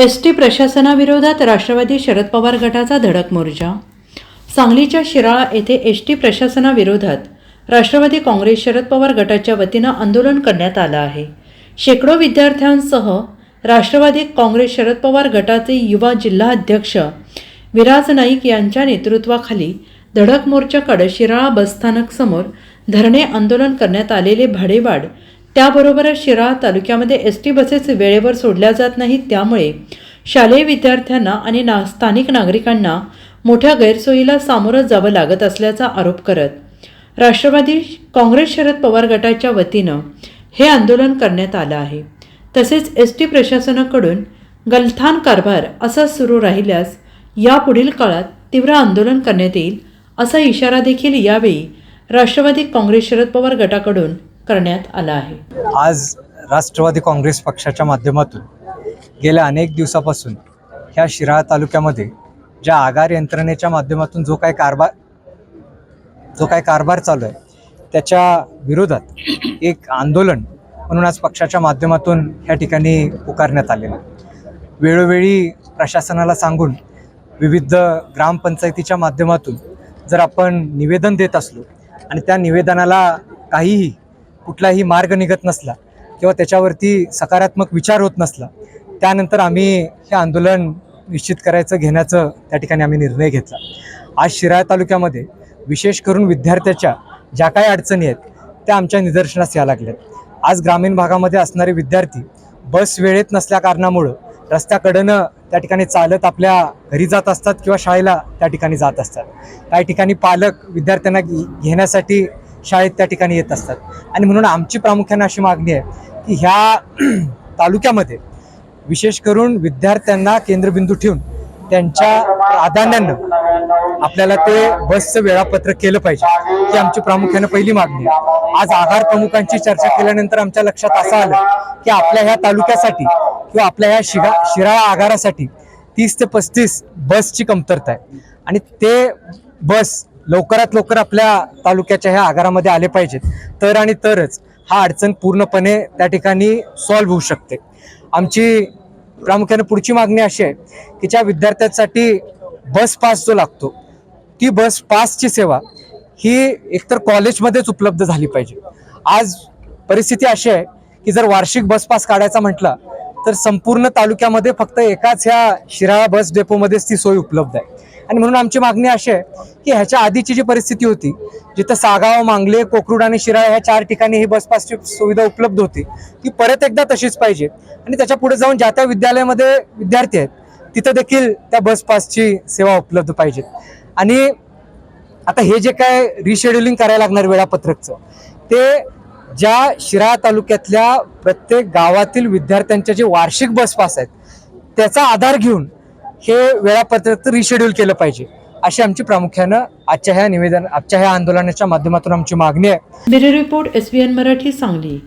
S T प्रशासनाविरोधात राष्ट्रवादी शरद पवार गटाचा धडक मोर्चा. सांगलीच्या शिराळा येथे एस टी प्रशासनाविरोधात राष्ट्रवादी काँग्रेस शरद पवार गटाच्या वतीनं आंदोलन करण्यात आलं आहे. शेकडो विद्यार्थ्यांसह राष्ट्रवादी काँग्रेस शरद पवार गटाचे युवा जिल्हा अध्यक्ष विराज नाईक यांच्या नेतृत्वाखाली धडक मोर्चाकडे शिराळा बसस्थानक समोर धरणे आंदोलन करण्यात आलेले भाडेवाढ त्याबरोबरच शिराळा तालुक्यामध्ये एस टी बसेस वेळेवर सोडल्या जात नाहीत. त्यामुळे शालेय विद्यार्थ्यांना आणि ना स्थानिक नागरिकांना मोठ्या गैरसोयीला सामोरं जावं लागत असल्याचा आरोप करत राष्ट्रवादी काँग्रेस शरद पवार गटाच्या वतीनं हे आंदोलन करण्यात आलं आहे. तसेच एस टी प्रशासनाकडून गलथान कारभार असा सुरू राहिल्यास यापुढील काळात तीव्र आंदोलन करण्यात येईल असा इशारा देखील यावेळी राष्ट्रवादी काँग्रेस शरद पवार गटाकडून करण्यात आला आहे आज राष्ट्रवादी काँग्रेस पक्षाच्या माध्यमातून गेल्या अनेक दिवसापासून ह्या शिराळा तालुक्यामध्ये ज्या आगार यंत्रणेच्या माध्यमातून जो काय कारभार जो काय कारभार चालू आहे त्याच्या विरोधात एक आंदोलन म्हणून आज पक्षाच्या माध्यमातून ह्या ठिकाणी पुकारण्यात आलेलं आहे. वेळोवेळी प्रशासनाला सांगून विविध ग्रामपंचायतीच्या माध्यमातून जर आपण निवेदन देत असलो आणि त्या निवेदनाला काहीही कुठलाही मार्ग निघत नसला किंवा त्याच्यावरती सकारात्मक विचार होत नसला त्यानंतर आम्ही हे आंदोलन निश्चित करायचं घेण्याचं त्या ठिकाणी आम्ही निर्णय घेतला. आज शिराळा तालुक्यामध्ये विशेष करून विद्यार्थ्याच्या ज्या काही अडचणी आहेत त्या आमच्या निदर्शनास या लागल्यात. आज ग्रामीण भागामध्ये असणारे विद्यार्थी बस वेळेत नसल्या कारणामुळं रस्त्याकडनं त्या ठिकाणी चालत आपल्या घरी जात असतात किंवा शाळेला त्या ठिकाणी जात असतात. काही ठिकाणी पालक विद्यार्थ्यांना घे- घेण्यासाठी शाळेत त्या ठिकाणी येत असतात. आणि म्हणून आमची प्रामुख्याने अशी मागणी आहे की ह्या तालुक्यामध्ये विशेष करून विद्यार्थ्यांना केंद्रबिंदू ठेवून त्यांच्या प्राधान्यानं आपल्याला ते बसचं वेळापत्रक केलं पाहिजे. ही आमची प्रामुख्यानं पहिली मागणी आहे. आज आधार प्रमुखांची चर्चा केल्यानंतर आमच्या लक्षात असं आलं की आपल्या ह्या तालुक्यासाठी किंवा आपल्या ह्या शिगा शिराळा आगारासाठी तीस ते पस्तीस बसची कमतरता आहे. आणि ते बस लवकरात लवकर आपल्या तालुक्याच्या ह्या आगारामध्ये आले पाहिजेत. तर आणि तरच हा अडचण पूर्णपणे त्या ठिकाणी सॉल्व्ह होऊ शकते. आमची प्रामुख्याने पुढची मागणी अशी आहे की ज्या विद्यार्थ्यांसाठी बस पास जो लागतो ती बस पासची सेवा ही एकतर कॉलेजमध्येच उपलब्ध झाली पाहिजे. आज परिस्थिती अशी आहे की जर वार्षिक बस पास काढायचा म्हटला तर संपूर्ण तालुक्यामध्ये फक्त एकाच ह्या शिराळा बस डेपोमध्येच ती सोय उपलब्ध आहे. आणि म्हणून आमची मागणी अशी आहे की ह्याच्या आधीची जी परिस्थिती होती जिथं सागाव मांगले कोकरूड आणि शिराळ ह्या चार ठिकाणी ही बस पासची सुविधा उपलब्ध होती ती परत एकदा तशीच पाहिजे. आणि त्याच्या पुढे जाऊन ज्या त्या विद्यालयामध्ये विद्यार्थी आहेत तिथं देखील त्या बस पासची सेवा उपलब्ध पाहिजे. आणि आता हे जे काय रिशेड्युलिंग करायला लागणार वेळापत्रकचं ते ज्या शिराळा तालुक्यातल्या प्रत्येक गावातील विद्यार्थ्यांच्या जे वार्षिक बस पास आहेत त्याचा आधार घेऊन हे वेळापत्रक रिशेड्यूल केलं पाहिजे. अशी आमची प्रामुख्यानं आजच्या ह्या निवेदन आजच्या ह्या आंदोलनाच्या माध्यमातून आमची मागणी आहे. Bureau report S B N Marathi Sangli.